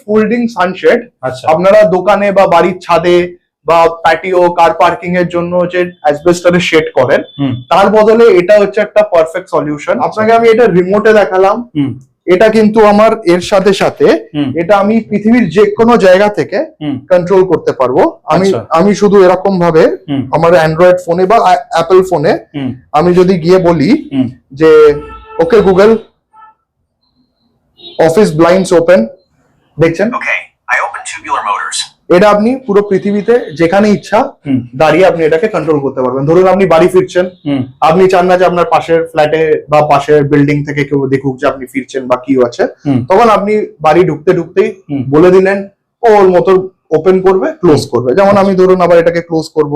Folding sunshade আচ্ছা। আপনারা দোকানে বা বাড়ির ছাদে বা প্যাটিও কার পার্কিং এর জন্য যে অ্যাসবেস্টারের শেড করেন তার বদলে এটা হচ্ছে একটা পারফেক্ট সলিউশন আপনাকে আমি এটা রিমোটে দেখালাম। এটা কিন্তু আমার এর সাথে সাথে এটা আমি পৃথিবীর যে কোনো জায়গা থেকে কন্ট্রোল করতে পারব। আমি আচ্ছা। আমি শুধু এরকম ভাবে আমার অ্যান্ড্রয়েড ফোনে বা অ্যাপেল ফোনে আমি যদি গিয়ে বলি যে okay Google office blinds open দেখছেন. এটা আপনি পুরো পৃথিবীতে যেখানে ইচ্ছা দাঁড়িয়ে আপনি এটাকে কন্ট্রোল করতে পারবেন। ধরুন আপনি বাড়ি ফিরছেন আপনি চান না যে আপনার পাশের ফ্ল্যাটে বা পাশের বিল্ডিং থেকে কেউ দেখুক যে আপনি ফিরছেন বা কি আছে। তখন আপনি বাড়ি ঢুকতে ঢুকতেই বলে দিলেন ও ওর মতো ওপেন করবে ক্লোজ করবে। যেমন আমি ধরুন আবার এটাকে ক্লোজ করব।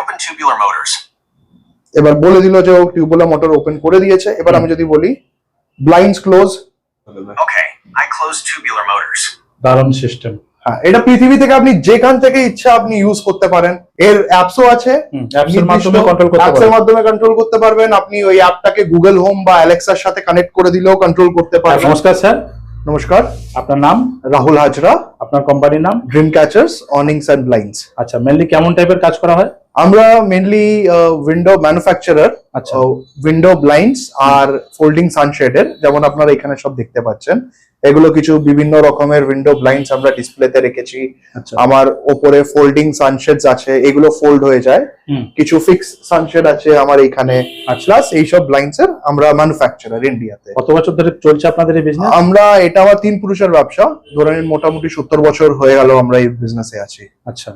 open tubular motors. এবার বলে দিল যে ও টিউবওয়েল মোটর ওপেন করে দিয়েছে। এবার আমি যদি বলি blinds close Okay, I close tubular motors. দারুণ সিস্টেম হ্যাঁ এটা পৃথিবী থেকে আপনি যেখান থেকে ইচ্ছা আপনি ইউজ করতে পারেন। এর অ্যাপসও আছে। অ্যাপস এর মাধ্যমে কন্ট্রোল করতে পারবেন। মাধ্যমে কন্ট্রোল করতে পারবেন। আপনি ওই অ্যাপটাকে গুগল হোম বা অ্যালেক্সার সাথে কানেক্ট করে দিলেও কন্ট্রোল করতে হ্যাঁ, পারবেন। নমস্কার স্যার। নমস্কার। আপনার নাম? রাহুল হাজরা। আপনার কোম্পানির নাম? Dream catchers awnings and blinds আচ্ছা মেনলি কেমন টাইপের কাজ করা হয়? আমরা মেনলি উইন্ডো ম্যানুফ্যাকচারার আচ্ছা। উইন্ডো ব্লাইন্ডস আর ফোল্ডিং সানশেডের যেমন আপনারা এখানে সব দেখতে পাচ্ছেন। এগুলো কিছু বিভিন্ন রকমের উইন্ডো ব্লাইন্ডস আমরা ডিসপ্লেতে রেখেছি। আচ্ছা। আমার ওপরে ফোল্ডিং সানশেডস আছে এগুলো ফোল্ড হয়ে যায়। কিছু ফিক্স সানশেড আছে আমার এইখানে। আচ্ছা। প্লাস এইসব ব্লাইন্ডস এর আমরা ম্যানুফ্যাকচারার ইন্ডিয়াতে কত বছর ধরে চলছে আপনাদের এই বিজনেস আমরা এটা আমার তিন পুরুষের ব্যবসা। ধরে মোটামুটি সত্তর বছর হয়ে গেল আমরা এই বিজনেসে আছি। আচ্ছা।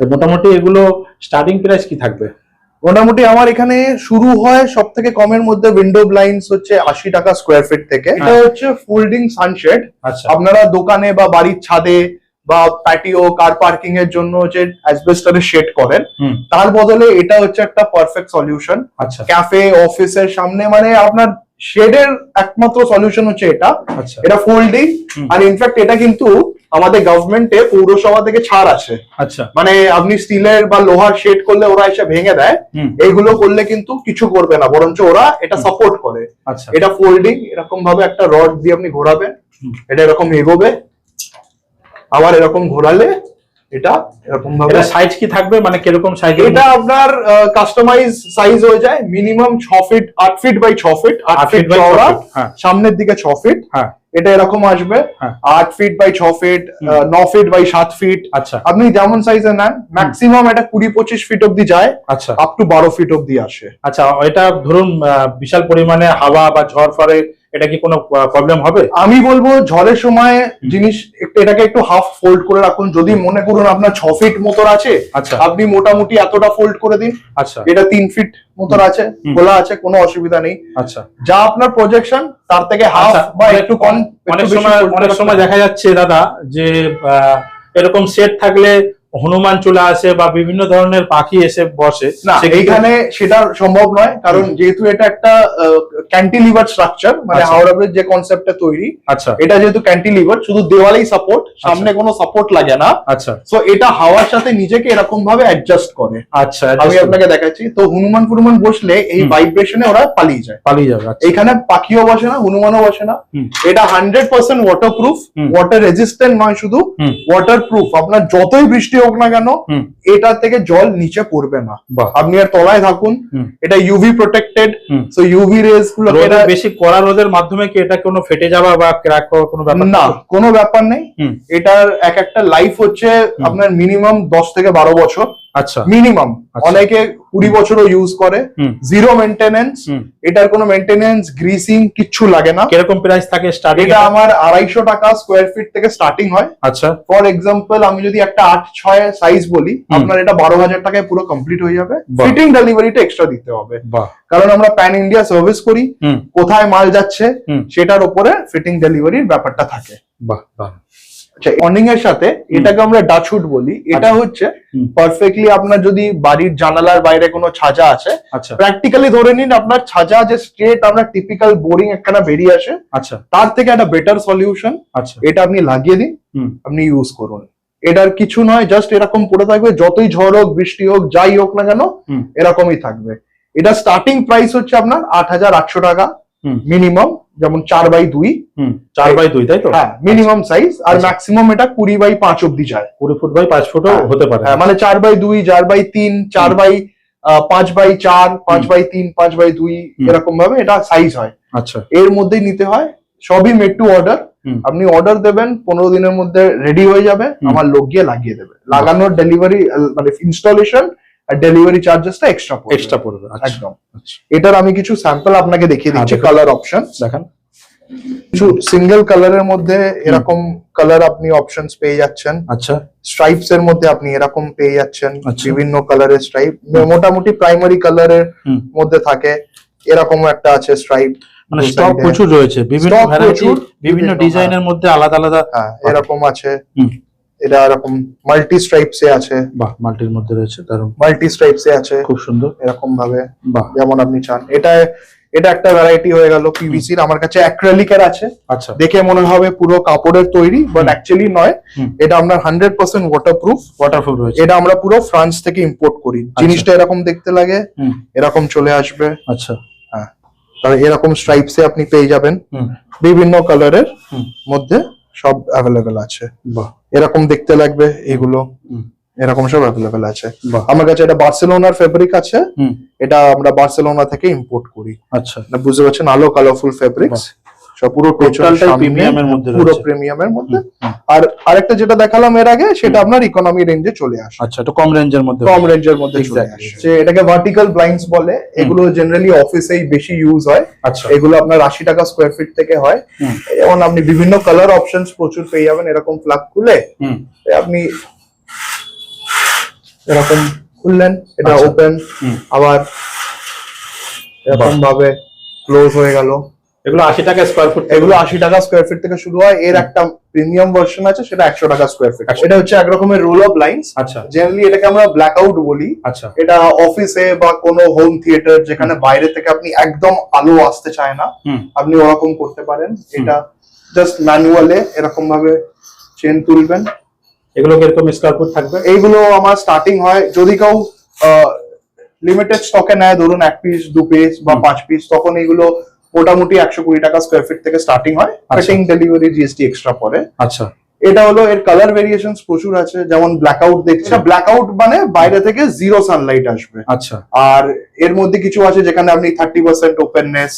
মোটামুটি এগুলো স্টার্টিং প্রাইস কি থাকবে? মোটামুটি আমার এখানে শুরু হয় সব থেকে কমের মধ্যে উইন্ডো ব্লাইন্ডস হচ্ছে আশি টাকা স্কোয়ার ফিট থেকে। এটা হ্যাঁ। হচ্ছে ফোল্ডিং সানশেড আচ্ছা। আপনারা দোকানে বা বাড়ির ছাদে বা প্যাটিও কার পার্কিং এর জন্য যে অ্যাসবেস্টারের শেড করেন তার বদলে এটা হচ্ছে একটা পারফেক্ট সলিউশন আচ্ছা। ক্যাফে অফিসের সামনে মানে আপনার শেডের একমাত্র সলিউশন হচ্ছে এটা। আচ্ছা। এটা ফোল্ডিং আর ইনফ্যাক্ট এটা কিন্তু আমাদের গভর্নমেন্টে পৌরসভা থেকে ছাড় আছে। আচ্ছা। মানে আপনি স্টিলের বা লোহার শেড করলে ওরা এসে ভেঙে দেয় এইগুলো করলে কিন্তু কিছু করবে না বরঞ্চ ওরা এটা সাপোর্ট করে। আচ্ছা। এটা ফোল্ডিং এরকম ভাবে একটা রড দিয়ে আপনি ঘোরাবেন এটা এরকম এগোবে আবার এরকম ঘোরালে এটা এরকম ভাবে এটা সাইজ কি থাকবে? মানে কীরকম সাইজ এটা আপনার কাস্টমাইজ সাইজ হয়ে যায় মিনিমাম ছ ফিট আট ফিট বাই ছ ফিট আট আট ফিট চওড়া হ্যাঁ। সামনের দিকে ছ ফিট হ্যাঁ। এটা এরকম আসবে। হ্যাঁ। আট ফিট বাই ছ ফিট। ন ফিট বাই সাত ফিট আচ্ছা। আপনি যেমন সাইজে নেন ম্যাক্সিমাম এটা কুড়ি পঁচিশ ফিট অব্দি যায় আচ্ছা। আপ টু বারো ফিট অব্দি আসে। আচ্ছা এটা ধরুন বিশাল পরিমাণে হাওয়া বা ঝড় ফরে এটা কি কোনো প্রবলেম হবে? আমি বলব ঝড়ের সময় জিনিস এটাকে একটু হাফ ফোল্ড করে রাখুন। যদি মনে করুন আপনার ছ ফিট মতো আছে আচ্ছা। আপনি মোটামুটি এতটা ফোল্ড করে দিন। আচ্ছা। এটা তিন ফিট মতো আছে খোলা আছে কোনো অসুবিধা নেই। আচ্ছা। যা আপনার প্রজেকশন তার থেকে হাফ আচ্ছা, বা একটু কম অনেক সময় অনেক সময় দেখা যাচ্ছে দাদা যে আহ, এরকম সেট থাকলে হনুমান চলে আসে বা বিভিন্ন ধরনের পাখি এসে বসে না এইখানে সেটা সম্ভব নয় কারণ যেহেতু এটা একটা ক্যান্টিলিভার স্ট্রাকচার মানে আচ্ছা। হাওড়া ব্রিজ যে কনসেপ্টটা তৈরি আচ্ছা। এটা যেহেতু ক্যান্টিলিভার শুধু দেওয়ালেই সাপোর্ট সামনে কোনো সাপোর্ট লাগে না। আচ্ছা। সো এটা হাওয়ার সাথে নিজেকে এরকম ভাবে অ্যাডজাস্ট করে। আচ্ছা আমি আপনাকে দেখাচ্ছি তো হনুমান ফুনুমান বসলে এই। ভাইব্রেশনে ওরা পালিয়ে যায়। পালিয়ে যাবে আচ্ছা। এখানে পাখিও বসে না হনুমানও বসে না। এটা hundred percent waterproof water resistant নয় শুধু ওয়াটার প্রুফ আপনার যতই বৃষ্টি হোক না কেন এটা থেকে জল নিচে পড়বে না। আপনি আর তলায় থাকুন এটা ইউভি প্রোটেক্টেড সো ইউভি রেজগুলো এটা- বেশি কড়া রোদের মাধ্যমে কি এটা কোনো ফেটে যাওয়া বা ক্র্যাক হওয়ার কোনো ব্যাপার না কোনো ব্যাপার নেই। এটার এক একটা লাইফ হচ্ছে আপনার মিনিমাম দশ থেকে বারো বছর। আচ্ছা। মিনিমাম আচ্ছা। অনেকে কুড়ি বছরও ইউজ করে। জিরো মেনটেনেন্স এটার কোনো মেনটেনেন্স গ্রিসিং কিচ্ছু লাগে না। কীরকম প্রাইস থাকে স্টার্টিং এটা আমার আড়াইশো টাকা স্কোয়ার ফিট থেকে স্টার্টিং হয়। আচ্ছা। ফর এক্সাম্পল আমি যদি একটা আট ছয় সাইজ বলি আপনার এটা বারো হাজার টাকায় পুরো কমপ্লিট হয়ে যাবে। ফিটিং ডেলিভারিটা এক্সট্রা দিতে হবে। কারণ আমরা প্যান ইন্ডিয়া সার্ভিস করি। কোথায় মাল যাচ্ছে সেটার উপরে ফিটিং ডেলিভারির ব্যাপারটা থাকে। বাহ বাহ। আচ্ছা অর্নিং এর সাথে এটাকে আমরা ডাচুট বলি। এটা আচ্ছা। হচ্ছে পারফেক্টলি আপনার যদি বাড়ির জানালার বাইরে কোনো ছাজা আছে আচ্ছা। প্র্যাকটিক্যালি ধরে নিন আপনার ছাজা যে স্ট্রেট আমরা টিপিক্যাল বোরিং একখানা বেরিয়ে আসে আচ্ছা। তার থেকে একটা বেটার সলিউশন আচ্ছা। এটা আপনি লাগিয়ে দিন আপনি ইউজ করুন। এটার কিছু নয় জাস্ট এরকম পড়ে থাকবে যতই ঝড় হোক বৃষ্টি হোক যাই হোক না কেন এরকমই থাকবে। এটা স্টার্টিং প্রাইস হচ্ছে আপনার আট হাজার আটশো টাকা। মিনিমাম যেমন চার বাই দুই। চার বাই দুই তাই তো? হ্যাঁ মিনিমাম সাইজ আর আচ্ছা। ম্যাক্সিমাম এটা কুড়ি বাই পাঁচ অব্দি যায়। কুড়ি ফুট বাই পাঁচ ফুটও হ্যাঁ। হতে পারে। হ্যাঁ, মানে চার বাই দুই চার বাই তিন চার বাই পাঁচ বাই চার পাঁচ বাই তিন পাঁচ বাই দুই এরকম ভাবে এটা সাইজ হয়। আচ্ছা। এর মধ্যেই নিতে হয় সবই মেড টু অর্ডার। আপনি অর্ডার দেবেন পনেরো দিনের মধ্যে রেডি হয়ে যাবে আমার লোক গিয়ে লাগিয়ে দেবে। লাগানোর ডেলিভারি মানে ইনস্টলেশন আর ডেলিভারি চার্জেসটা এক্সট্রা এক্সট্রা পড়বে। আচ্ছা। একদম। এটার আমি কিছু স্যাম্পল আপনাকে দেখিয়ে হ্যাঁ, দিচ্ছি কালার অপশন দেখান। কিছু সিঙ্গেল কালারের মধ্যে এরকম কালার আপনি অপশনস পেয়ে যাচ্ছেন। আচ্ছা। স্ট্রাইপস এর মধ্যে আপনি এরকম পেয়ে যাচ্ছেন আচ্ছা। বিভিন্ন কালারের স্ট্রাইপ মোটামুটি প্রাইমারি কালারের। মধ্যে থাকে এরকম একটা আছে স্ট্রাইপ মানে স্টক প্রচুর রয়েছে বিভিন্ন ভ্যারাইটি বিভিন্ন ডিজাইনের মধ্যে আলাদা আলাদা হ্যাঁ এরকম আছে। এটা এরকম মাল্টি স্ট্রাইপস এ আছে। বাহ মাল্টির মধ্যে রয়েছে দারুণ। মাল্টি স্ট্রাইপস এ আছে। খুব সুন্দর। এরকম ভাবে বাহ। যেমন আপনি চান। এটা এটা একটা ভ্যারাইটি হয়ে গেল। পিভিসি পিভিসির আমার কাছে অ্যাক্রেলিক এর আছে। আচ্ছা। দেখে মনে হবে পুরো কাপড়ের তৈরি বাট অ্যাকচুয়ালি নয়। এটা আপনার হান্ড্রেড পার্সেন্ট ওয়াটারপ্রুফ ওয়াটারপ্রুফ রয়েছে। এটা আমরা পুরো ফ্রান্স থেকে ইম্পোর্ট করি। জিনিসটা এরকম দেখতে লাগে এরকম চলে আসবে। আচ্ছা। আর এরকম স্ট্রাইপসে আপনি পেয়ে যাবেন। বিভিন্ন কালারের। মধ্যে সব অ্যাভেলেবেল আছে। বাহ। এরকম দেখতে লাগবে এগুলো। এরকম সব অ্যাভেলেবেল আছে। আমার কাছে এটা বার্সেলোনার ফেব্রিক আছে। এটা আমরা বার্সেলোনা থেকে ইম্পোর্ট করি। আচ্ছা। বুঝতে পারছেন আলো কালারফুল ফেব্রিক্স পুরো premium এর মধ্যে পুরো। প্রিমিয়ামের মধ্যে। আর আরেকটা যেটা দেখালাম এর আগে সেটা আপনার ইকোনমি রেঞ্জে চলে আসে। আচ্ছা একটু কম রেঞ্জের মধ্যে কম রেঞ্জের মধ্যে চলে আসে। যে এটাকে ভার্টিক্যাল ব্লাইন্ডস বলে এগুলো জেনারেলি অফিসেই বেশি ইউজ হয়। আচ্ছা। এগুলো আপনার আশি টাকা স্কোয়ার ফিট থেকে হয়। যেমন আপনি বিভিন্ন কালার অপশনস প্রচুর পেয়ে যাবেন এরকম ফ্লাগ খুলে আপনি এরকম খুললেন এটা আচ্ছা। ওপেন আবার এরকম ভাবে ক্লোজ হয়ে গেল। এগুলো আশি টাকা স্কোয়ার ফুট এগুলো আশি টাকা স্কোয়ার ফিট থেকে শুরু হয়। এর একটা প্রিমিয়াম ভার্সন আছে সেটা একশো টাকা স্কোয়ার ফিট এটা হচ্ছে এক রকমের রোল অফ লাইন্স আচ্ছা। জেনারেলি এটাকে আমরা ব্ল্যাক আউট বলি। আচ্ছা। এটা অফিসে বা কোনো হোম থিয়েটার যেখানে বাইরে থেকে আপনি একদম আলো আসতে চায় না আপনি ওরকম করতে পারেন। এটা জাস্ট ম্যানুয়ালে এরকম ভাবে চেন তুলবেন। এগুলো কীরকম স্কোয়ার ফুট থাকবে? এইগুলো আমার স্টার্টিং হয়। যদি কেউ লিমিটেড স্টকে নেয় ধরুন এক পিস দু পিস বা পাঁচ পিস তখন এগুলো মোটামুটি একশো কুড়ি টাকা স্কোয়ার ফিট থেকে স্টার্টিং হয় কাটিং ডেলিভারি জিএসটি এক্সট্রা পরে। আচ্ছা। এটা হলো এর কালার ভেরিয়েশন প্রচুর আছে যেমন ব্ল্যাক আউট দেখছি ব্ল্যাক আউট মানে বাইরে থেকে জিরো সানলাইট আসবে। আচ্ছা। আর এর মধ্যে কিছু আছে যেখানে আপনি থার্টি পার্সেন্ট ওপেননেস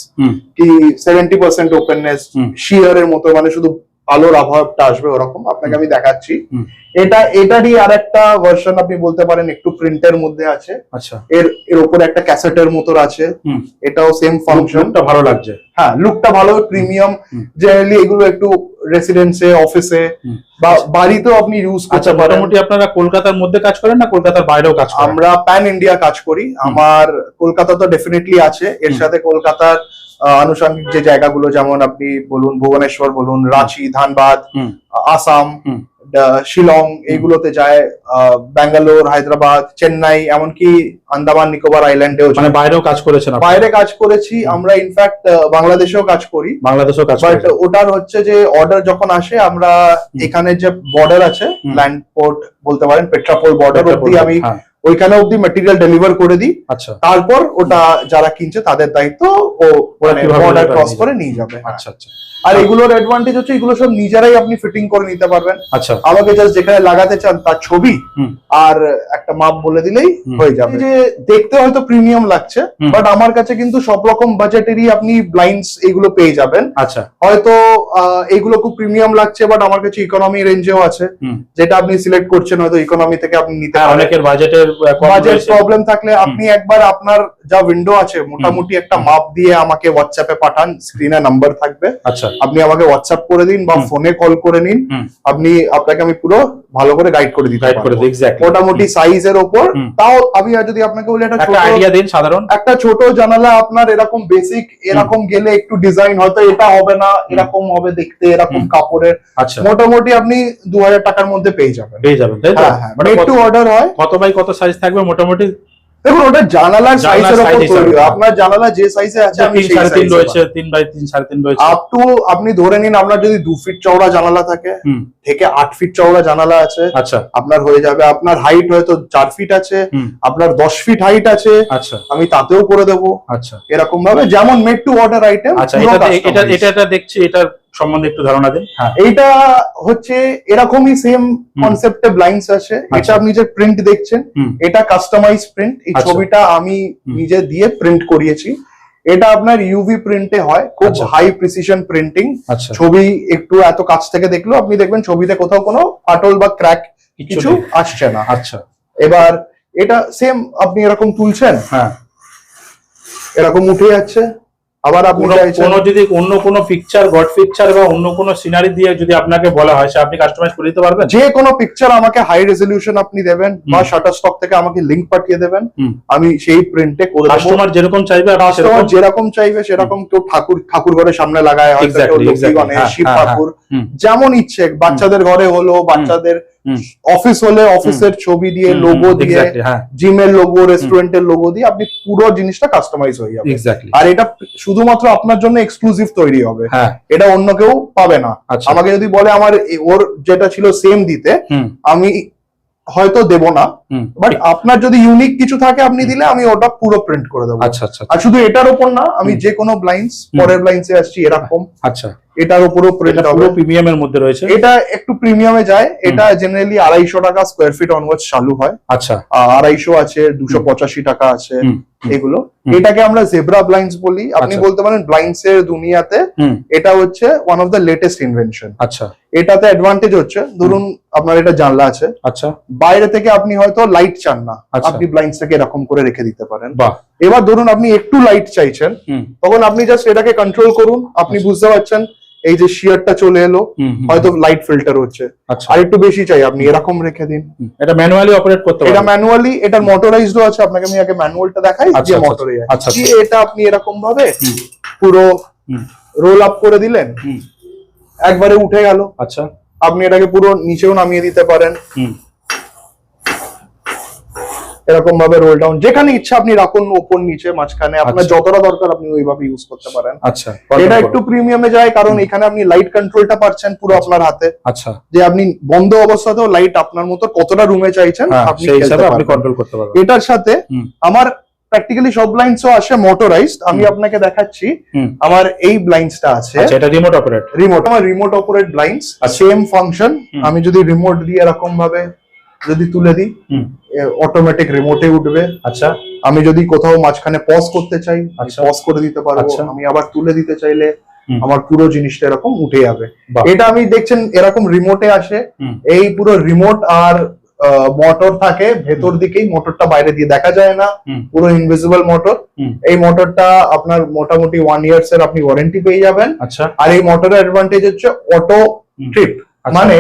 কি সেভেন্টি পার্সেন্ট ওপেননেস শিয়ার এর মতো মানে শুধু আলোর আবহাওয়াটা আসবে ওরকম। আপনাকে আমি দেখাচ্ছি। এটা এটারই আর একটা ভার্সন আপনি বলতে পারেন একটু প্রিন্টের মধ্যে আছে। আচ্ছা। এর এর উপরে একটা ক্যাসেটের মতো আছে। এটাও সেম ফাংশন ফাংশনটা ভালো লাগছে। হ্যাঁ লুকটা ভালো প্রিমিয়াম জেনারেলি এগুলো একটু রেসিডেন্সে অফিসে। বা বাড়িতেও আপনি ইউজ আচ্ছা মোটামুটি আপনারা কলকাতার মধ্যে কাজ করেন না কলকাতার বাইরেও কাজ করেন? আমরা প্যান ইন্ডিয়া কাজ করি। আমার কলকাতা তো ডেফিনেটলি আছে। এর সাথে কলকাতার আনুষঙ্গিক যে জায়গাগুলো যেমন আপনি বলুন ভুবনেশ্বর বলুন রাঁচি ধানবাদ আসাম শিলং এইগুলোতে যায় ব্যাঙ্গালোর হায়দ্রাবাদ চেন্নাই এমনকি আন্দামান নিকোবর আইল্যান্ডেও মানে বাইরেও কাজ করেছেন? বাইরে কাজ করেছি আমরা ইনফ্যাক্ট বাংলাদেশেও কাজ করি। বাংলাদেশেও কাজ বাট ওটার হচ্ছে যে অর্ডার যখন আসে আমরা এখানে যে বর্ডার আছে ল্যান্ড পোর্ট বলতে পারেন পেট্রাপোল বর্ডার অব্দি আমি হ্যাঁ, ওইখানে অব্দি মেটেরিয়াল ডেলিভার করে দিই। আচ্ছা। তারপর ওটা যারা কিনছে তাদের দায়িত্ব ও ওরা কীভাবে বর্ডার ওটা ক্রস করে নিয়ে যাবে হ্যাঁ। আচ্ছা আচ্ছা। আর এগুলোর অ্যাডভান্টেজ হচ্ছে এগুলো সব নিজেরাই আপনি ফিটিং করে নিতে পারবেন। আচ্ছা। আমাকে জাস্ট যেখানে লাগাতে চান তার ছবি আর একটা মাপ বলে দিলেই হয়ে যাবে। যে দেখতে হয়তো প্রিমিয়াম লাগছে বাট আমার কাছে কিন্তু সব রকম বাজেটেরই আপনি ব্লাইন্ডস এগুলো পেয়ে যাবেন। আচ্ছা। হয়তো আহ, এগুলো খুব প্রিমিয়াম লাগছে বাট আমার কাছে ইকোনমি রেঞ্জেও আছে। যেটা আপনি সিলেক্ট করছেন হয়তো ইকোনমি থেকে আপনি নিতে হ্যাঁ পারেন। অনেকের বাজেটের বাজেট প্রবলেম থাকলে আপনি একবার আপনার যা উইন্ডো আছে মোটামুটি একটা মাপ দিয়ে আমাকে হোয়াটসঅ্যাপে পাঠান স্ক্রিনে নাম্বার থাকবে। আচ্ছা। আপনি আমাকে হোয়াটসঅ্যাপ করে দিন বা ফোনে কল করে নিন। আপনি আপনাকে আমি পুরো ভালো করে গাইড করে দিতে গাইড করে দিই এক্স্যাক্টলি মোটামুটি সাইজের হুম। তাও আমি যদি আপনাকে বলি একটা একটা ছোট আইডিয়া দিন সাধারণ। একটা ছোট জানালা আপনার এরকম বেসিক এরকম গেলে একটু ডিজাইন হয়তো এটা হবে না। এরকম হবে দেখতে এরকম কাপড়ের। আচ্ছা। মোটামুটি আপনি দু হাজার টাকার মধ্যে পেয়ে যাবেন। পেয়ে যাবেন তাই তো? হ্যাঁ হ্যাঁ। মানে মেড কত- টু অর্ডার হয়। কত বাই কত সাইজ থাকবে? মোটামুটি দেখুন ওটা জানালার সাইজের উপর তৈরি। আপনার জানালা যে সাইজে আছে আমি সেই রয়েছে তিন বাই তিন সাড়ে তিন রয়েছে। আপ টু আপনি ধরে নিন আপনার যদি দু ফিট চওড়া জানালা থাকে থেকে আট ফিট চওড়া জানালা আছে আচ্ছা। আপনার হয়ে যাবে আপনার হাইট হয়তো চার ফিট আছে আপনার দশ ফিট হাইট আছে আচ্ছা। আমি তাতেও করে দেবো। আচ্ছা। এরকম ভাবে যেমন মেড টু অর্ডার আইটেম আচ্ছা এটা এটা এটা এটা দেখছি এটার সম্বন্ধে একটু ধারণা দিন। হ্যাঁ এইটা হচ্ছে এরকমই সেম কনসেপ্টে ব্লাইন্ডস আছে এটা। আপনি যে প্রিন্ট দেখছেন এটা কাস্টমাইজ প্রিন্ট এই আচ্ছা। ছবিটা আমি নিজে দিয়ে প্রিন্ট করিয়েছি। এটা আপনার ইউভি প্রিন্টে হয় খুব। হাই প্রিসিশন প্রিন্টিং ছবি একটু এত কাছ থেকে দেখল আপনি দেখবেন ছবিতে কোথাও কোনো ফাটল বা ক্র্যাক কিছু আসছে না। আচ্ছা। এবার এটা সেম আপনি এরকম তুলছেন হ্যাঁ। এরকম উঠে যাচ্ছে। আবার আপনি কোনো যদি অন্য কোনো পিকচার গড পিকচার বা অন্য কোনো সিনারি দিয়ে যদি আপনাকে বলা হয় আপনি কাস্টমাইজ করে দিতে পারবেন? যে কোনো পিকচার আমাকে হাই রেজলিউশন আপনি দেবেন বা। শাটার স্টক থেকে আমাকে লিংক পাঠিয়ে দেবেন। আমি সেই প্রিন্টে করে দেবো। কাস্টমার যেরকম চাইবে কাস্টমার যেরকম চাইবে সেরকম কেউ ঠাকুর ঠাকুর ঘরের সামনে লাগায় হয়তো হ্যাঁ, শিব হ্যাঁ, ঠাকুর যেমন ইচ্ছে বাচ্চাদের ঘরে হলো বাচ্চাদের। অফিস হলে অফিসের ছবি দিয়ে লোগো দিয়ে জিমের লোগো রেস্টুরেন্টের লোগো দিয়ে আপনি পুরো জিনিসটা কাস্টমাইজ হয়ে যাবে। আর এটা শুধুমাত্র আপনার জন্য এক্সক্লুসিভ তৈরি হবে। হ্যাঁ। এটা অন্য কেউ পাবে না। আচ্ছা। আমাকে যদি বলে আমার ওর যেটা ছিল সেম দিতে আমি হয়তো দেব না। বাট আপনার যদি ইউনিক কিছু থাকে আপনি দিলে আমি ওটা পুরো প্রিন্ট করে দেবো। আচ্ছা আচ্ছা আর শুধু এটার উপর না আমি যে কোনো ব্লাইন্ডস হুম। পরের ব্লাইন্ডসে আসছি এরকম আচ্ছা। এটার উপরও প্রিন্ট হবে। পুরো প্রিমিয়ামের মধ্যে রয়েছে? এটা একটু প্রিমিয়ামে যায়। এটা জেনারেলি আড়াইশো টাকা স্কোয়ার ফিট অনওয়ার্ড চালু হয়। আচ্ছা। আড়াইশো আছে দুশো পঁচাশি টাকা আছে এগুলো। এটাকে আমরা জেব্রা ব্লাইন্ডস বলি। আপনি আচ্ছা। বলতে পারেন ব্লাইন্ডস এর দুনিয়াতে এটা হচ্ছে one of the latest invention আচ্ছা। এটাতে অ্যাডভান্টেজ হচ্ছে। ধরুন আপনার এটা জানলা আছে। আচ্ছা। বাইরে থেকে আপনি হয়তো লাইট চান না। আচ্ছা। আপনি ব্লাইন্ডসটাকে এরকম করে রেখে দিতে পারেন। এবার ধরুন আপনি একটু লাইট চাইছেন তখন আপনি জাস্ট এটাকে কন্ট্রোল করুন আপনি আচ্ছা। বুঝতে পারছেন এই যে শিয়ারটা চলে এলো হয়তো লাইট ফিল্টার হচ্ছে। আচ্ছা। আর একটু বেশি চাই আপনি এরকম রেখে দিন। এটা ম্যানুয়ালি অপারেট করতে এটা ম্যানুয়ালি এটা মোটরাইজড আছে আপনাকে আমি আগে ম্যানুয়ালটা দেখাই যে মোটরে আচ্ছা। এটা আপনি এরকম ভাবে পুরো রোল আপ করে দিলেন। একবারে উঠে গেল। আচ্ছা। আপনি এটাকে পুরো নিচেও নামিয়ে দিতে পারেন। এরকম ভাবে রোল ডাউন যেখানে ইচ্ছা আপনি রাখুন ওপর নিচে মাঝখানে আপনার আচ্ছা। যতটা দরকার আপনি ওইভাবে ইউজ করতে পারেন। আচ্ছা এটা একটু প্রিমিয়ামে যায় কারণ এখানে আপনি লাইট কন্ট্রোলটা পাচ্ছেন পুরো আপনার হাতে। আচ্ছা। যে আপনি বন্ধ অবস্থাতেও লাইট আপনার মতো কতটা রুমে চাইছেন হ্যাঁ আপনি আপনি কন্ট্রোল করতে পারবেন। এটার সাথে আমার প্র্যাকটিক্যালি সব ব্লাইন্ডসও আসে মোটরাইজড আমি আপনাকে দেখাচ্ছি আমার এই ব্লাইন্ডসটা আছে। আচ্ছা এটা রিমোট অপারেট রিমোট আমার রিমোট অপারেট ব্লাইন্ডস আচ্ছা। সেম ফাংশন আমি যদি রিমোট দিয়ে এরকম ভাবে যদি তুলে দিই অটোমেটিক রিমোটে উঠবে। আচ্ছা। আমি যদি কোথাও মাঝখানে পজ করতে চাই আচ্ছা। পজ করে দিতে পারব। আচ্ছা। আমি আবার তুলে দিতে চাইলে আমার পুরো জিনিসটা এরকম উঠে যাবে। এটা আমি দেখছেন এরকম রিমোটে আসে। এই পুরো রিমোট আর মোটর থাকে ভেতর দিকেই মোটরটা বাইরে দিয়ে দেখা যায় না। পুরো ইনভিজিবল মোটর এই মোটরটা আপনার মোটামুটি ওয়ান ইয়ার্স এর আপনি ওয়ারেন্টি পেয়ে যাবেন। আচ্ছা। আর এই মোটরের অ্যাডভান্টেজ হচ্ছে অটো ট্রিপ আচ্ছা। মানে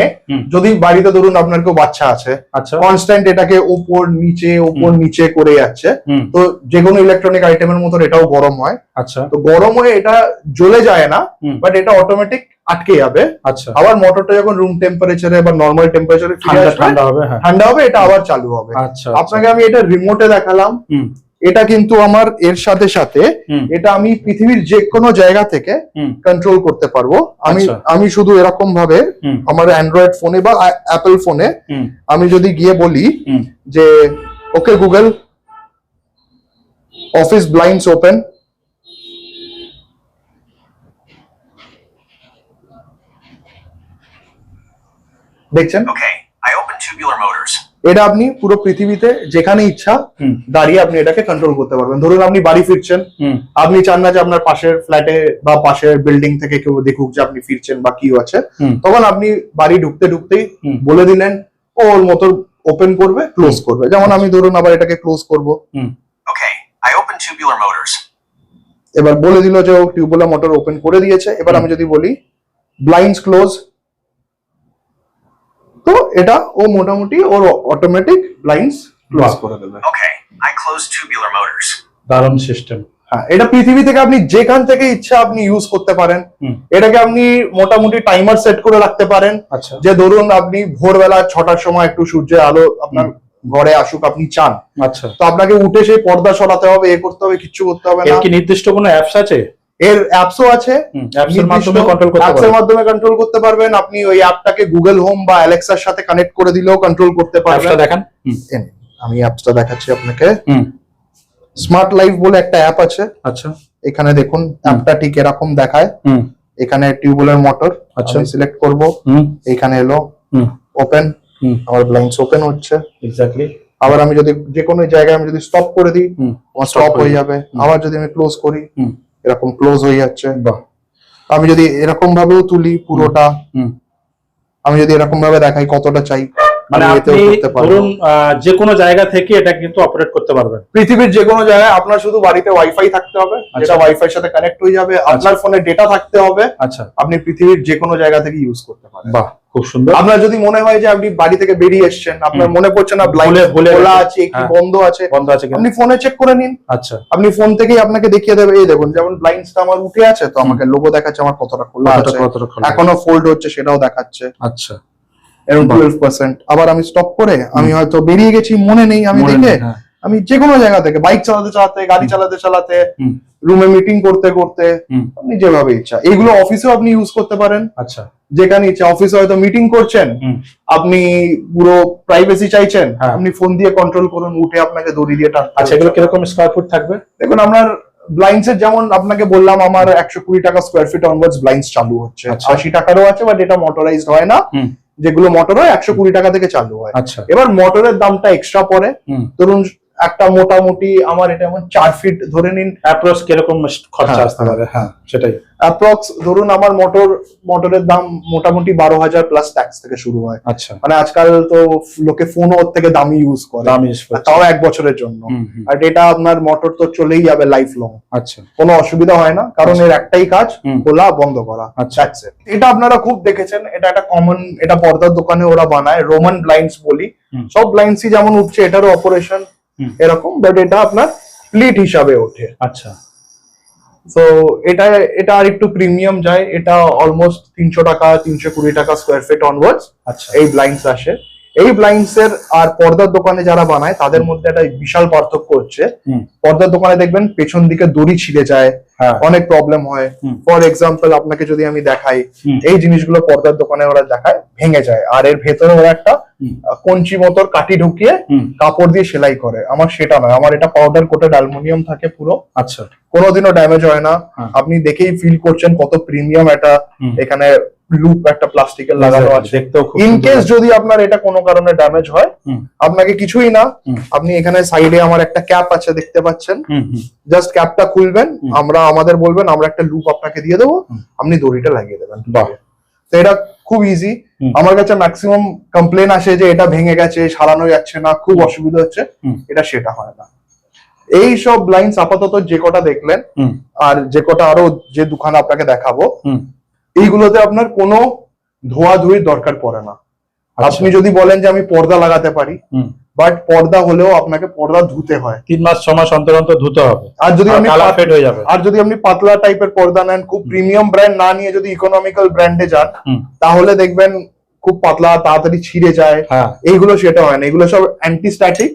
যদি বাড়িতে ধরুন আপনার কেউ বাচ্চা আছে আচ্ছা। কনস্ট্যান্ট এটাকে উপর নিচে উপর নিচে করে যাচ্ছে তো যে কোনো ইলেকট্রনিক আইটেমের মতো এটাও গরম হয়। আচ্ছা। তো গরম হয়ে এটা জ্বলে যায় না বাট এটা অটোমেটিক আটকে যাবে। আচ্ছা। আবার মোটরটা যখন রুম টেম্পারেচারে বা নর্মাল টেম্পারেচারে ঠান্ডা ঠান্ডা হবে হ্যাঁ। ঠান্ডা হবে এটা আবার চালু হবে। আচ্ছা আপনাকে আমি এটা রিমোটে দেখালাম। হুম। এটা কিন্তু আমার এর সাথে সাথে এটা আমি পৃথিবীর যে কোনো জায়গা থেকে কন্ট্রোল করতে পারব। আমি আচ্ছা। আমি শুধু এরকম ভাবে আমার অ্যান্ড্রয়েড ফোনে বা অ্যাপেল ফোনে আমি যদি গিয়ে বলি যে okay Google office blinds open দেখছেন? Okay I open tubular motors. এটা আপনি পুরো পৃথিবীতে যেখানে ইচ্ছা দাঁড়িয়ে আপনি এটাকে কন্ট্রোল করতে পারবেন। ধরুন আপনি বাড়ি ফিরছেন আপনি চান না যে আপনার পাশের ফ্ল্যাটে বা পাশের বিল্ডিং থেকে কেউ দেখুক যে আপনি ফিরছেন বা কি আছে। তখন আপনি বাড়ি ঢুকতে ঢুকতেই বলে দিলেন ওর মতো ওপেন করবে ক্লোজ করবে। যেমন আমি ধরুন আবার এটাকে ক্লোজ করব। হুম। Okay, I open tubular motors. এবার বলে দিল যে ও টিউবওয়েল মোটর ওপেন করে দিয়েছে। এবার আমি যদি বলি ব্লাইন্ডস ক্লোজ তো এটা ও মোটামুটি ওর অটোমেটিক ব্লাইন্ডস ক্লোজ করে দেবে। Okay, I close tubular motors. দারুণ সিস্টেম হ্যাঁ এটা পৃথিবী থেকে আপনি যেখান থেকে ইচ্ছা আপনি ইউজ করতে পারেন। এটাকে আপনি মোটামুটি টাইমার সেট করে রাখতে পারেন। আচ্ছা। যে ধরুন আপনি ভোরবেলা ছটার সময় একটু সূর্যের আলো আপনার ঘরে আসুক আপনি চান। আচ্ছা। তো আপনাকে উঠে সেই পর্দা সরাতে হবে এ করতে হবে কিচ্ছু করতে হবে এর না। কি নির্দিষ্ট কোনো অ্যাপস আছে? এর অ্যাপসও আছে। অ্যাপস এর মাধ্যমে কন্ট্রোল করতে অ্যাপস এর পারবেন। মাধ্যমে কন্ট্রোল করতে পারবেন। আপনি ওই অ্যাপটাকে গুগল হোম বা অ্যালেক্সার সাথে কানেক্ট করে দিলেও কন্ট্রোল করতে অ্যাপসটা পারবেন। দেখান। আমি অ্যাপসটা দেখাচ্ছি আপনাকে। স্মার্ট লাইফ বলে একটা অ্যাপ আছে। আচ্ছা। এখানে দেখুন অ্যাপটা ঠিক এরকম দেখায়। এখানে টিউবওয়েলের মোটর আচ্ছা। সিলেক্ট করব। এখানে এলো ওপেন আমার ব্লাইন্ডস ওপেন হচ্ছে। এক্স্যাক্টলি আবার আমি যদি যে কোনো জায়গায় আমি যদি স্টপ করে দিই স্টপ হয়ে যাবে। আবার যদি আমি ক্লোজ করি এরকম ক্লোজ হয়ে যাচ্ছে বাহ। আমি যদি এরকম ভাবেও তুলি পুরোটা আমি যদি এরকম ভাবে দেখাই কতটা চাই মানে আপনি ধরুন যে কোনো জায়গা থেকে এটা কিন্তু অপারেট করতে পারবেন। পৃথিবীর যে কোনো জায়গায় আপনার শুধু বাড়িতে ওয়াইফাই থাকতে হবে আচ্ছা। যেটা ওয়াইফাই সাথে কানেক্ট হয়ে যাবে আপনার ফোনে ডেটা থাকতে হবে আচ্ছা। আপনি পৃথিবীর যে কোনো জায়গা থেকে ইউজ করতে পারেন। বাহ। খুব সুন্দর। আপনার যদি মনে হয় যে আপনি বাড়ি থেকে বেরিয়ে এসেছেন আপনার মনে পড়ছে না ব্লাইন্ড খোলা আছে কি হ্যাঁ। বন্ধ আছে বন্ধ আছে আপনি ফোনে চেক করে নিন। আচ্ছা। আপনি ফোন থেকেই আপনাকে দেখিয়ে দেবে। এই দেখুন যেমন ব্লাইন্ডসটা আমার উঠে আছে তো আমাকে লোগো দেখাচ্ছে আমার কতটা খোলা আছে। এখনও ফোল্ড হচ্ছে সেটাও দেখাচ্ছে। আচ্ছা। এরকম। টুয়েলভ পার্সেন্ট আবার আমি স্টপ করে আমি হয়তো বেরিয়ে গেছি মনে নেই আমি দেখে হ্যাঁ। আমি যে কোনো জায়গা থেকে বাইক চালাতে চালাতে গাড়ি চালাতে চালাতে রুমে মিটিং করতে করতে আপনি যেভাবে ইচ্ছা। এইগুলো অফিসেও আপনি ইউজ করতে পারেন। আচ্ছা। যেখানে ইচ্ছা অফিসে হয়তো মিটিং করছেন আপনি পুরো প্রাইভেসি চাইছেন হ্যাঁ। আপনি ফোন দিয়ে কন্ট্রোল করুন উঠে আপনাকে দড়ি দিয়ে টানতে আচ্ছা এগুলো কীরকম স্কোয়ার ফুট থাকবে? দেখুন আপনার ব্লাইন্ডস এর যেমন আপনাকে বললাম আমার একশো কুড়ি টাকা স্কোয়ার ফিট অনওয়ার্ডস ব্লাইন্ডস চালু হচ্ছে। আচ্ছা। আশি টাকারও আছে বাট এটা মোটরাইজড হয় না। যেগুলো মোটর হয় একশো কুড়ি টাকা থেকে চালু হয়। আচ্ছা। এবার মোটরের দামটা এক্সট্রা পড়ে। হুম। ধরুন একটা মোটামুটি আমার এটা যেমন চার ফিট ধরে নিন। অ্যাপ্রক্স কীরকম খরচা হ্যাঁ, আসতে পারে? হ্যাঁ সেটাই। অ্যাপ্রক্স ধরুন আমার মোটর মোটরের দাম মোটামুটি বারো হাজার প্লাস ট্যাক্স থেকে শুরু হয়। আচ্ছা। মানে আজকাল তো লোকে ফোনও ওর থেকে দামি ইউজ করে। দামি তাও এক বছরের জন্য। আর এটা আপনার মোটর তো চলেই যাবে লাইফ লং আচ্ছা। কোনো অসুবিধা হয় না কারণ এর একটাই কাজ খোলা বন্ধ করা। আচ্ছা। এটা আপনারা খুব দেখেছেন এটা একটা কমন এটা পর্দার দোকানে ওরা বানায় রোমান ব্লাইন্ডস বলি। সব ব্লাইন্ডসই যেমন উঠছে এটারও অপারেশন। এরকম বাট এটা আপনার প্লিট হিসাবে ওঠে। আচ্ছা। তো এটা এটা আর একটু প্রিমিয়াম যায় এটা অলমোস্ট তিনশো টাকা তিনশো কুড়ি টাকা স্কোয়ার ফিট অনওয়ার্ডস আচ্ছা। এই ব্লাইন্ডস আসে। এই ব্লাইন্ডস এর আর পর্দার দোকানে যারা বানায় তাদের মধ্যে একটা বিশাল পার্থক্য হচ্ছে। পর্দার দোকানে দেখবেন পেছন দিকে দড়ি ছিঁড়ে যায় হ্যাঁ। অনেক প্রবলেম হয়। ফর এক্সাম্পল আপনাকে যদি আমি দেখাই এই জিনিসগুলো পর্দার দোকানে ওরা দেখায় ভেঙে যায়। আর এর ভেতরে ওরা একটা কঞ্চি মতোর কাটি ঢুকিয়ে কাপড় দিয়ে সেলাই করে। আমার সেটা নয়। আমার এটা পাউডার কোটেড অ্যালুমিনিয়াম থাকে পুরো। আচ্ছা। কোনোদিনও ড্যামেজ হয় না। হ্যাঁ। আপনি দেখেই ফিল করছেন কত প্রিমিয়াম হুম। এখানে লুপ একটা প্লাস্টিকের লাগানো আছে। ইন কেস যদি আপনার এটা কোনো কারণে ড্যামেজ হয় আপনাকে কিছুই না। আপনি এখানে সাইডে আমার একটা ক্যাপ আছে দেখতে পাচ্ছেন? জাস্ট ক্যাপটা খুলবেন আমরা আমাদের বলবেন আমরা একটা লুপ আপনাকে দিয়ে দেবো। আপনি দড়িটা লাগিয়ে দেবেন। তো এটা খুব ইজি আমার কাছে ম্যাক্সিমাম কমপ্লেন আসে যে এটা ভেঙে গেছে সারানো যাচ্ছে না খুব অসুবিধা হচ্ছে। এটা সেটা হয় না। এই সব লাইন্স আপাতত যে কটা দেখলেন আর যে কটা আরও যে দোকান আপনাকে দেখাবো এইগুলোতে আপনার কোনো ধোয়া ধুয়ে দরকার পড়ে না। আচ্ছা। আপনি যদি বলেন যে আমি পর্দা লাগাতে পারি বাট পর্দা হলেও আপনাকে পর্দা ধুতে হয়। তিন মাস ছ মাস অন্তর অন্তর ধুতে হবে। আর যদি আপনি ফেড হয়ে যাবে। আর যদি আপনি পাতলা টাইপের পর্দা নেন খুব প্রিমিয়াম ব্র্যান্ড না নিয়ে যদি ইকোনমিক্যাল ব্র্যান্ডে যান তাহলে দেখবেন খুব পাতলা তাড়াতাড়ি ছিঁড়ে যায়। হ্যাঁ। এইগুলো সেটা হয় না। এগুলো সব অ্যান্টিস্ট্যাটিক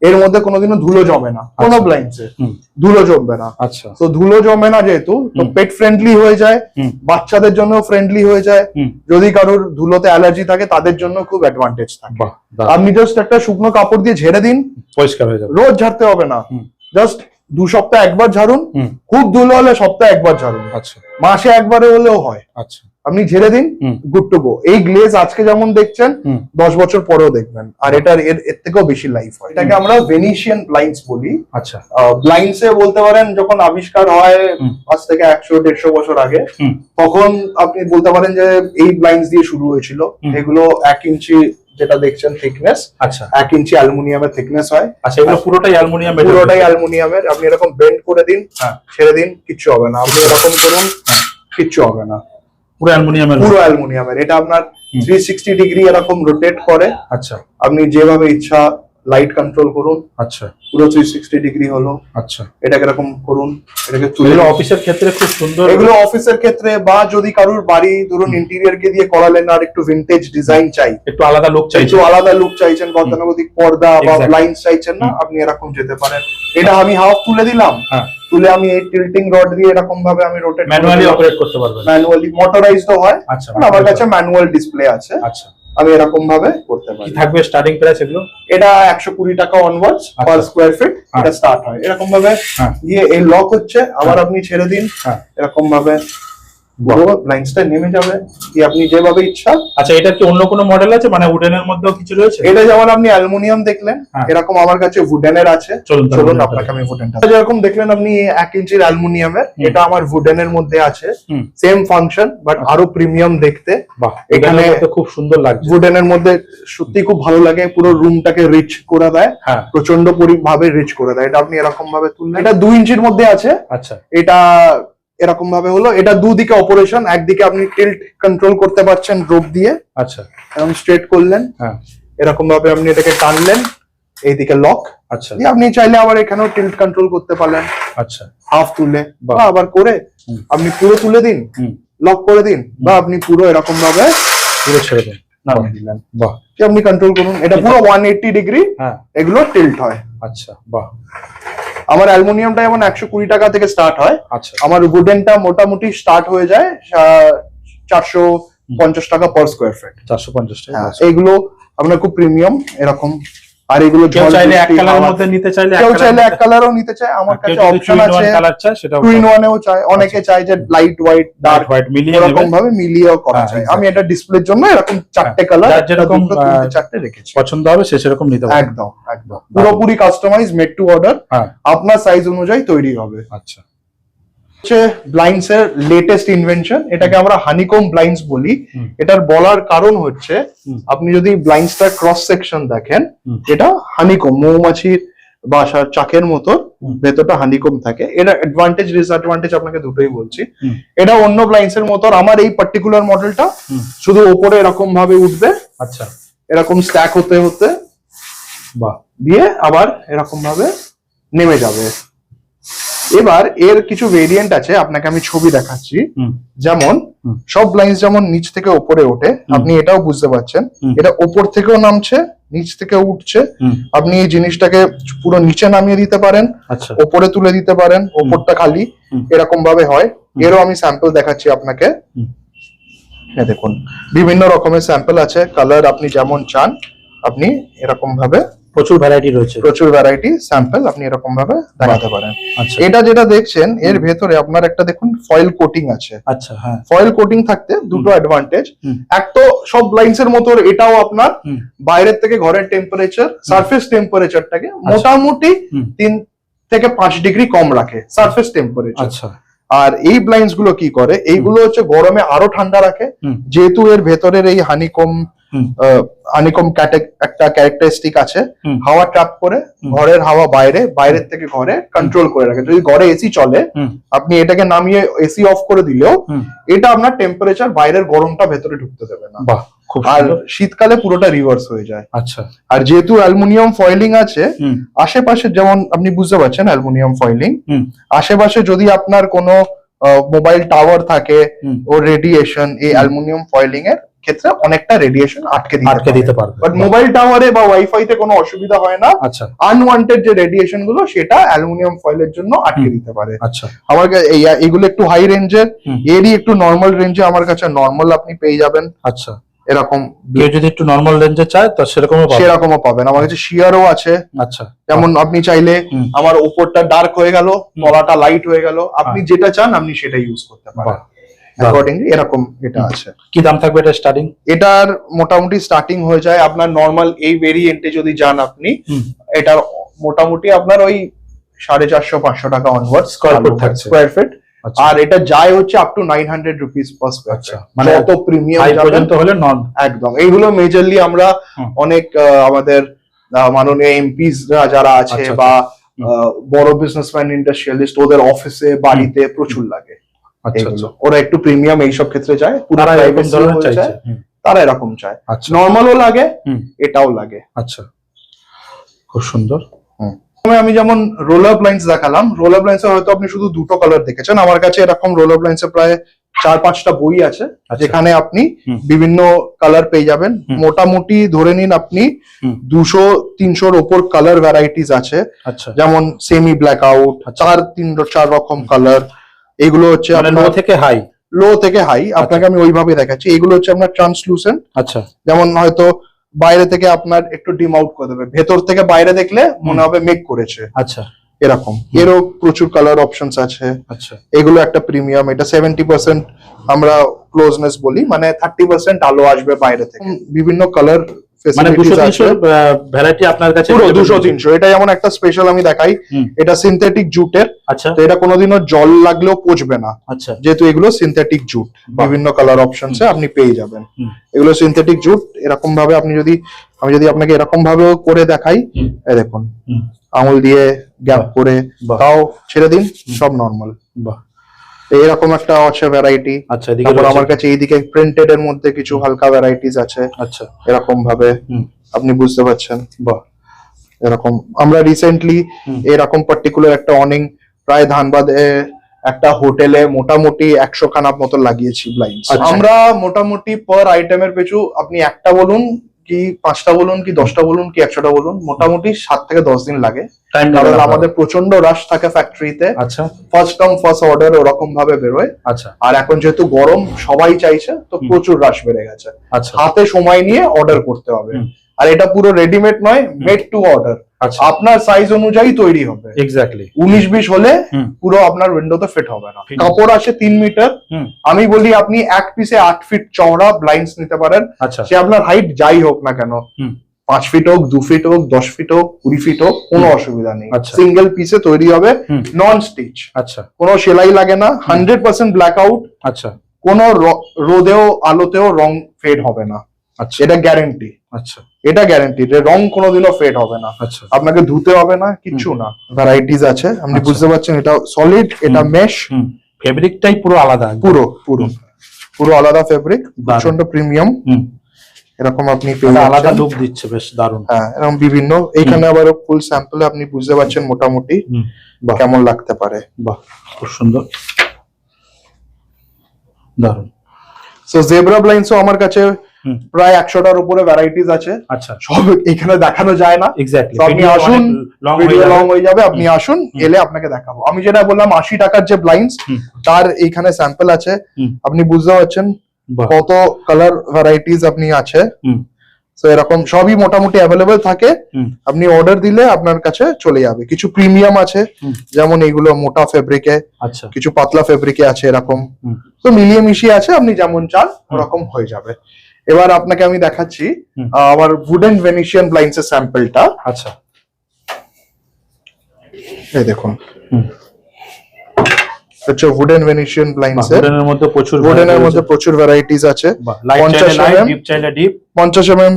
এর মধ্যে কোনোদিনও ধুলো জমে না। কোনো আচ্ছা। ব্লাইন্ডসে ধুলো জমবে না। আচ্ছা। তো ধুলো জমে না যেহেতু তো পেট ফ্রেন্ডলি হয়ে যায়। বাচ্চাদের জন্য ফ্রেন্ডলি হয়ে যায়। যদি কারোর ধুলোতে অ্যালার্জি থাকে তাদের জন্য খুব অ্যাডভান্টেজ থাকে। আপনি জাস্ট একটা শুকনো কাপড় দিয়ে ঝেড়ে দিন। পরিষ্কার হয়ে যাবে। রোজ ঝাড়তে হবে না। জাস্ট দু সপ্তাহ একবার ঝাড়ুন। খুব ধুলো হলে সপ্তাহে একবার ঝাড়ুন। আচ্ছা। মাসে একবারে হলেও হয়। আচ্ছা। আপনি ঝেড়ে দিন গুড টু গো এই গ্লেজ আজকে যেমন দেখছেন দশ বছর পরেও দেখবেন। আর এটার এর এর থেকেও বেশি লাইফ হয়। এটাকে আমরা ভেনিশিয়ান ব্লাইন্ডস বলি। আচ্ছা। ব্লাইন্ডস এ বলতে পারেন যখন আবিষ্কার হয়। আজ থেকে একশো দেড়শো বছর আগে তখন আপনি বলতে পারেন যে এই ব্লাইন্ডস দিয়ে শুরু হয়েছিল। এগুলো এক ইঞ্চি যেটা দেখছেন থিকনেস আচ্ছা। এক ইঞ্চি অ্যালুমিনিয়ামের থিকনেস হয়। আচ্ছা এগুলো পুরোটাই অ্যালুমিনিয়াম পুরোটাই অ্যালুমিনিয়ামের আপনি এরকম বেন্ড করে দিন হ্যাঁ। ছেড়ে দিন কিচ্ছু হবে না। আপনি এরকম করুন কিচ্ছু হবে না। পুরো অ্যালুমিনিয়ামের পুরো অ্যালুমিনিয়ামের। এটা আপনার হুম। থ্রি সিক্সটি ডিগ্রি এরকম রোটেট করে। আচ্ছা। আপনি যেভাবে ইচ্ছা লাইট কন্ট্রোল করুন। আচ্ছা। পুরো থ্রি সিক্সটি ডিগ্রি হলো। আচ্ছা। এটাকে এরকম করুন। এটাকে তুলে অফিসের ক্ষেত্রে খুব সুন্দর। এগুলো অফিসের ক্ষেত্রে বা যদি কারোর বাড়ি ধরুন ইন্টেরিয়র কে দিয়ে করালেন আর একটু ভিন্টেজ ডিজাইন চাই। একটু আলাদা লোক চাই। একটু আলাদা লুক চাইছেন গতানুগতিক পর্দা বা. ব্লাইন্ড চাইছেন না আপনি এরকম যেতে পারেন। এটা আমি হাফ তুলে দিলাম। হ্যাঁ। তুলে আমি এই টিল্টিং রড দিয়ে এরকম ভাবে আমি রোটেট ম্যানুয়ালি অপারেট করতে পারবেন। ম্যানুয়ালি মোটরাইজড হয় আচ্ছা আমার কাছে ম্যানুয়াল ডিসপ্লে আছে। আচ্ছা। আমি এরকম ভাবে করতে পারি। থাকবে স্টার্টিং প্রাইস এগুলো? এটা একশো কুড়ি টাকা অনওয়ার্ডস পার। স্কোয়ার ফিট হ্যাঁ। এটা স্টার্ট হয়। এরকম ভাবে হ্যাঁ। গিয়ে এই লক হচ্ছে আবার আপনি ছেড়ে দিন। হ্যাঁ। এরকম ভাবে পুরো লাইন্সটা নেমে যাবে কি আপনি যেভাবে ইচ্ছা। আচ্ছা এটা কি অন্য কোনো মডেল আছে? মানে উডেনের মধ্যেও কিছু রয়েছে? এটা যেমন আপনি অ্যালুমিনিয়াম দেখলেন হ্যাঁ। এরকম আমার কাছে উডেনের আছে। চলুন চলুন আপনাকে আমি উডেনটা যেরকম দেখলেন আপনি এক ইঞ্চির অ্যালুমিনিয়ামের হুম। এটা আমার উডেনের মধ্যে আছে। সেম ফাংশন বাট আরও প্রিমিয়াম দেখতে। এখানে- খুব সুন্দর লাগছে। উডেনের মধ্যে সত্যি খুব ভালো লাগে পুরো রুমটাকে রিচ করে দেয়। হ্যাঁ। প্রচণ্ড ভাবে রিচ করে দেয়। এটা আপনি এরকম ভাবে তুললেন। এটা দুই ইঞ্চির মধ্যে আছে। আচ্ছা। এটা এরকম ভাবে হলো। এটা দুদিকে অপারেশন একদিকে আপনি টিল্ট কন্ট্রোল করতে পারছেন রোপ দিয়ে আচ্ছা। এবং স্ট্রেট করলেন। হ্যাঁ। এরকম ভাবে আপনি এটাকে টানলেন এইদিকে লক আচ্ছা। আপনি চাইলে আবার এখানেও টিল্ট কন্ট্রোল করতে পারলেন। আচ্ছা। হাফ তুলে। বা আবার করে আপনি পুরো তুলে দিন লক করে দিন বা আপনি পুরো এরকম ভাবে পুরো ছেড়ে দিন। নামিয়ে দিলেন। বাহ। আপনি কন্ট্রোল করুন। এটা পুরো ওয়ান এইটটি ডিগ্রি হ্যাঁ। এগুলো টিল্ট হয়। আচ্ছা। বাহ। আমার অ্যালুমিনিয়ামটা যেমন একশো কুড়ি টাকা থেকে স্টার্ট হয় আচ্ছা। আমার উডেনটা মোটামুটি স্টার্ট হয়ে যায় চারশো পঞ্চাশ টাকা পার স্কোয়ার ফিট চারশো পঞ্চাশ টাকা এইগুলো আপনার খুব প্রিমিয়াম এরকম আর এগুলো কেউ চাইলে এক কালারের মধ্যে নিতে চাইলে কেউ চাইলে এক কালারও নিতে চায় আমার কাছে অপশন আছে কালার চাই সেটা টু ইন ওয়ানেও চায়। অনেকে চায় যে লাইট হোয়াইট ডার্ক হোয়াইট মিলিয়ে এরকম ভাবে মিলিয়েও করা হ্যাঁ, যায়। আমি এটা ডিসপ্লের জন্য এরকম চারটে কালার যেরকম, চারটে রেখেছি। পছন্দ হবে সে সেরকম নিতে পারবে। একদম একদম। পুরোপুরি কাস্টমাইজ মেড টু অর্ডার হ্যাঁ। আপনার সাইজ অনুযায়ী তৈরি হবে। আচ্ছা। হচ্ছে ব্লাইন্ডস এর লেটেস্ট ইনভেনশন এটাকে আমরা হানিকম ব্লাইন্ডস বলি। এটার বলার কারণ হচ্ছে আপনি যদি ব্লাইন্ডসটার ক্রস সেকশন দেখেন এটা হানিকম মৌমাছির বাসার চাকের মতো ভেতরটা হানিকম থাকে। এটা অ্যাডভান্টেজ ডিসঅ্যাডভান্টেজ আপনাকে দুটোই বলছি। এটা অন্য ব্লাইন্ডস এর মতো আমার এই পার্টিকুলার মডেলটা শুধু ওপরে এরকম ভাবে উঠবে। আচ্ছা। এরকম স্ট্যাক হতে হতে বাহ। দিয়ে আবার এরকম ভাবে নেমে যাবে। এবার এর কিছু ভেরিয়েন্ট আছে আপনাকে আমি ছবি দেখাচ্ছি। যেমন সব ব্লাইন্স যেমন নিচ থেকে ওপরে ওঠে আপনি এটাও বুঝতে পারছেন। এটা ওপর থেকেও নামছে নিচ থেকে উঠছে। আপনি এই জিনিসটাকে পুরো নিচে নামিয়ে দিতে পারেন আচ্ছা। ওপরে তুলে দিতে পারেন ওপরটা খালি এরকম ভাবে হয়। এরও আমি স্যাম্পল দেখাচ্ছি আপনাকে। হ্যাঁ দেখুন বিভিন্ন রকমের স্যাম্পল আছে কালার আপনি যেমন চান আপনি এরকম ভাবে প্রচুর ভ্যারাইটি রয়েছে। প্রচুর ভ্যারাইটি স্যাম্পল আপনি এরকম ভাবে দেখাতে পারেন। আচ্ছা। এটা যেটা দেখছেন এর ভেতরে আপনার একটা দেখুন ফয়েল কোটিং আছে। আচ্ছা হ্যাঁ। ফয়েল কোটিং থাকতে দুটো অ্যাডভান্টেজ এক তো সব ব্লাইন্ডস এর মতো এটাও আপনার বাইরের থেকে ঘরের টেম্পারেচার সারফেস টেম্পারেচারটাকে মোটামুটি তিন থেকে পাঁচ ডিগ্রি কম রাখে সারফেস টেম্পারেচার আচ্ছা। আর এই ব্লাইন্ডসগুলো কি করে? এইগুলো হচ্ছে গরমে আরও ঠান্ডা রাখে। যেহেতু এর ভেতরের এই হানিকম হুম। হানিকম একটা ক্যারেক্টারিস্টিক আছে। হাওয়া ট্র্যাপ করে ঘরের হাওয়া বাইরে বাইরের থেকে ঘরে কন্ট্রোল করে রাখে। যদি ঘরে এসি চলে আপনি এটাকে নামিয়ে এসি অফ করে দিলেও এটা আপনার টেম্পারেচার বাইরের গরমটা ভেতরে ঢুকতে দেবে না। বাহ খুব আর শীতকালে পুরোটা রিভার্স হয়ে যায়। আচ্ছা। আর যেহেতু অ্যালুমিনিয়াম ফয়েলিং আছে আশেপাশে যেমন আপনি বুঝতে পারছেন অ্যালুমিনিয়াম ফয়েলিং আশেপাশে যদি আপনার কোনো মোবাইল টাওয়ার থাকে ও রেডিয়েশন এই অ্যালুমিনিয়াম ফয়েলিং এর ক্ষেত্রে অনেকটা রেডিয়েশন আটকে দিতে আটকে দিতে পারবে। বাট মোবাইল টাওয়ারে বা ওয়াইফাই তে কোনো অসুবিধা হয় না। আচ্ছা। আনওয়ান্টেড যে রেডিয়েশনগুলো সেটা অ্যালুমিনিয়াম ফয়েলের জন্য আটকে দিতে পারে। আচ্ছা। আমার এগুলো একটু হাই রেঞ্জের। এরই একটু নর্মাল রেঞ্জে আমার কাছে নর্মাল আপনি পেয়ে যাবেন। আচ্ছা। এরকম কেউ যদি একটু নর্মাল রেঞ্জে চায় তো সেরকমও পাবে সেরকমও পাবেন। আমার কাছে শিয়ারও আছে। আচ্ছা। যেমন আপনি চাইলে আমার উপরটা ডার্ক হয়ে গেল তলাটা লাইট হয়ে গেল। আপনি হ্যাঁ। যেটা চান আপনি সেটা ইউজ করতে পারেন। অ্যাকর্ডিংলি এরকম এটা। আছে। কি দাম থাকবে এটা স্টার্টিং এটার মোটামুটি স্টার্টিং হয়ে যায় আপনার নর্মাল এই ভেরিয়েন্টে যদি যান আপনি এটার মোটামুটি আপনার ওই সাড়ে চারশো পাঁচশো টাকা অনওয়ার্ড Square foot থাকছে। স্কোয়ার ফিট আচ্ছা। আর এটা যায় হচ্ছে up to nine hundred rupees per square আচ্ছা, মানে অত প্রিমিয়াম পর্যন্ত হলে নন একদম। এইগুলো মেজরলি আমরা অনেক আমাদের মাননীয় এমপিস যারা আছে আচ্ছা, বা বড় বিজনেসম্যান ইন্ডাস্ট্রিয়ালিস্ট ওদের অফিসে বাড়িতে প্রচুর লাগে। আচ্ছা আচ্ছা ওরা একটু প্রিমিয়াম এইসব ক্ষেত্রে চায় পুরো তারা এরকম চায়। আচ্ছা। নর্মালও লাগে এটাও লাগে। আচ্ছা। খুব সুন্দর। আমি যেমন রোলার ব্লাইন্ডস দেখালাম রোলার ব্লাইন্ডস হয়তো আপনি শুধু দুটো কালার দেখেছেন। আমার কাছে এরকম রোলার ব্লাইন্ডস প্রায় চার পাঁচটা বই আছে আচ্ছা। যেখানে আপনি বিভিন্ন কালার পেয়ে যাবেন। মোটামুটি ধরে নিন আপনি দুশো তিনশোর ওপর কালার ভ্যারাইটিস আছে। আচ্ছা। যেমন সেমি ব্ল্যাক আউট আচ্ছা। চার তিন চার রকম কালার এগুলো হচ্ছে মানে লো থেকে হাই লো থেকে হাই আপনাকে আমি ওইভাবে দেখাচ্ছি। এগুলো হচ্ছে আপনার ট্রান্সলুসেন্ট আচ্ছা। যেমন হয়তো বাইরে থেকে আপনার একটু ডিম আউট করে দেবে। ভেতর থেকে বাইরে দেখলে মনে হবে মেক করেছে। আচ্ছা। এরকম। এরও প্রচুর কালার অপশনস আছে। আচ্ছা। এগুলো একটা প্রিমিয়াম এটা সেভেন্টি পার্সেন্ট আমরা ক্লোজনেস বলি। মানে থার্টি পার্সেন্ট আলো আসবে বাইরে থেকে। বিভিন্ন কালার মানে ভ্যারাইটি আপনার কাছে পুরো এটা যেমন একটা স্পেশাল আমি দেখাই এটা সিনথেটিক জুটের। আচ্ছা। তো এটা কোনোদিনও জল লাগলেও পচবে না। আচ্ছা। যেহেতু এগুলো সিনথেটিক জুট। বিভিন্ন কালার অপশনসে আপনি পেয়ে যাবেন। এগুলো সিনথেটিক জুট এরকম ভাবে আপনি যদি আমি যদি আপনাকে এরকম ভাবেও করে দেখাই এই দেখুন আঙুল দিয়ে গ্যাপ করে। তাও ছেড়ে দিন সব নর্মাল বাহ। এরকম একটা আছে ভ্যারাইটি আচ্ছা এদিকে তারপর আমার কাছে এইদিকে প্রিন্টেড এর মধ্যে কিছু হালকা ভ্যারাইটিস আছে। আচ্ছা। এরকম ভাবে আপনি বুঝতে পারছেন। বাহ। এরকম আমরা রিসেন্টলি এরকম পার্টিকুলার একটা অনিং প্রায় ধানবাদে একটা হোটেলে মোটামুটি একশো খানাপ মতো লাগিয়েছি ব্লাইন্ড আচ্ছা। আমরা মোটামুটি পার আইটেমের পিছু আপনি একটা বলুন কি পাঁচটা বলুন কি দশটা বলুন কি একশোটা বলুন মোটামুটি সাত থেকে দশ দিন লাগে। কারণ আমাদের প্রচণ্ড রাশ থাকে ফ্যাক্টরিতে আচ্ছা। ফার্স্ট কাম ফার্স্ট অর্ডার ওরকম ভাবে বেরোয়। আচ্ছা। আর এখন যেহেতু গরম সবাই চাইছে তো প্রচুর রাশ বেড়ে গেছে। আচ্ছা। হাতে সময় নিয়ে অর্ডার করতে হবে। আর এটা পুরো রেডিমেড নয় মেড টু অর্ডার আপনার সাইজ অনুযায়ী তৈরি হবে। এক্স্যাক্টলি উনিশ বিশ হলে পুরো আপনার উইন্ডোতে ফিট হবে না. কাপড় আসে তিন মিটার আমি বলি আপনি এক পিসে আট ফিট চওড়া ব্লাইন্ডস নিতে পারেন। আচ্ছা। সে আপনার হাইট যাই হোক না কেন। পাঁচ ফিট হোক দু ফিট হোক দশ ফিট হোক কুড়ি ফিট হোক কোনো অসুবিধা নেই। আচ্ছা। সিঙ্গেল পিসে তৈরি হবে নন স্টিচ আচ্ছা। কোনো সেলাই লাগে না হান্ড্রেড পার্সেন্ট ব্ল্যাক আউট আচ্ছা। কোনো রোদেও আলোতেও রং ফেড হবে না। আচ্ছা। এটা গ্যারেন্টি আচ্ছা। এটা গ্যারেন্টি রং কোনোদিনও ফেড হবে না। আচ্ছা। আপনাকে ধুতে হবে না কিচ্ছু না। ভ্যারাইটিস আছে আপনি আচ্ছা। বুঝতে পারছেন এটা সলিড এটা মেশ ফেব্রিকটাই পুরো আলাদা। পুরো পুরো। পুরো আলাদা ফেব্রিক প্রচণ্ড প্রিমিয়াম এরকম আপনি আলাদা। লুক দিচ্ছে বেশ দারুণ। হ্যাঁ এরকম বিভিন্ন। এইখানে আবার ফুল স্যাম্পলে আপনি বুঝতে পারছেন মোটামুটি কেমন লাগতে পারে। বাহ খুব সুন্দর। দারুণ। সো জেব্রা ব্লাইন্ডসও আমার কাছে। প্রায় একশোটার উপরে ভ্যারাইটিস আছে। আচ্ছা। সব এখানে দেখানো যায় না। আপনি আসুন লং ভিডিও লং হয়ে যাবে। আপনি আসুন এলে আপনাকে দেখাবো। আমি যেটা বললাম আশি টাকার যে ব্লাইন্ডস তার এইখানে স্যাম্পল আছে। আপনি বুঝতে পারছেন কত কালার ভ্যারাইটিস আপনি আছে। তো এরকম সবই মোটামুটি অ্যাভেলেবেল থাকে। আপনি অর্ডার দিলে আপনার কাছে চলে যাবে। কিছু প্রিমিয়াম আছে যেমন এইগুলো মোটা ফেব্রিকে আচ্ছা। কিছু পাতলা ফেব্রিকে আছে এরকম। তো মিলিয়ে মিশিয়ে আছে আপনি যেমন চান ওরকম হয়ে যাবে। এবার আপনাকে আমি দেখাচ্ছি আমার উডেন ভেনিশিয়ান ব্লাইন্ডস এর স্যাম্পলটা আচ্ছা। এই দেখুন। হচ্ছে উডেন ভেনিশিয়ান ব্লাইন্ডস এর। উডেনের মধ্যে প্রচুর উডেনের মধ্যে প্রচুর ভ্যারাইটিস আছে। 50 চাইলে mm ডিপ চাইলে ডিপ পঞ্চাশ এম এম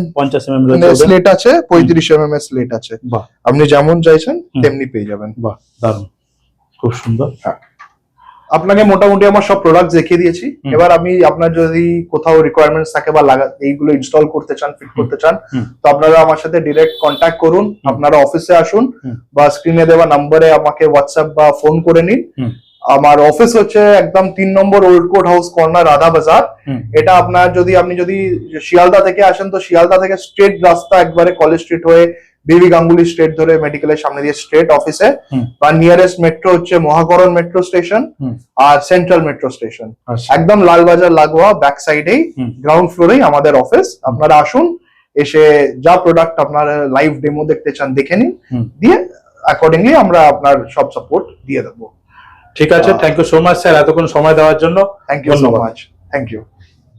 এমএম রয়েছে স্লেট আছে এর স্লেট আছে। বাহ। আপনি যেমন চাইছেন তেমনি পেয়ে যাবেন। বাহ দারুণ। খুব সুন্দর। আপনাকে মোটামুটি আমার সব প্রোডাক্ট দেখিয়ে দিয়েছি। এবার আমি আপনার যদি কোথাও রিকোয়ারমেন্টস থাকে বা লাগা এইগুলো ইনস্টল করতে চান ফিট করতে চান তো আপনারা আমার সাথে ডিরেক্ট কন্ট্যাক্ট করুন আপনারা অফিসে আসুন বা স্ক্রিনে দেওয়া নাম্বারে আমাকে হোয়াটসঅ্যাপ বা ফোন করে নিন। আমার অফিস হচ্ছে একদম তিন নম্বর old court house corner Radha Bazar এটা আপনার যদি আপনি যদি শিয়ালদা থেকে আসেন তো শিয়ালদা থেকে স্ট্রেট রাস্তা একবারে কলেজ স্ট্রিট হয়ে বিবি গাঙ্গুলি স্ট্রেট ধরে মেডিকেলের সামনে দিয়ে স্ট্রেট অফিসে বা নিয়ারেস্ট মেট্রো হচ্ছে মহাকরণ মেট্রো স্টেশন আর সেন্ট্রাল মেট্রো স্টেশন একদম লালবাজার লাগোয়া ব্যাক সাইডেই। গ্রাউন্ড ফ্লোরেই আমাদের অফিস আপনারা আসুন এসে যা প্রোডাক্ট আপনারা লাইভ ডেমো দেখতে চান দেখে নিন। দিয়ে অ্যাকর্ডিংলি আমরা আপনার সব সাপোর্ট দিয়ে দেবো। ঠিক আছে thank you so much sir এতক্ষণ সময় দেওয়ার জন্য। Thank you so. Much thank you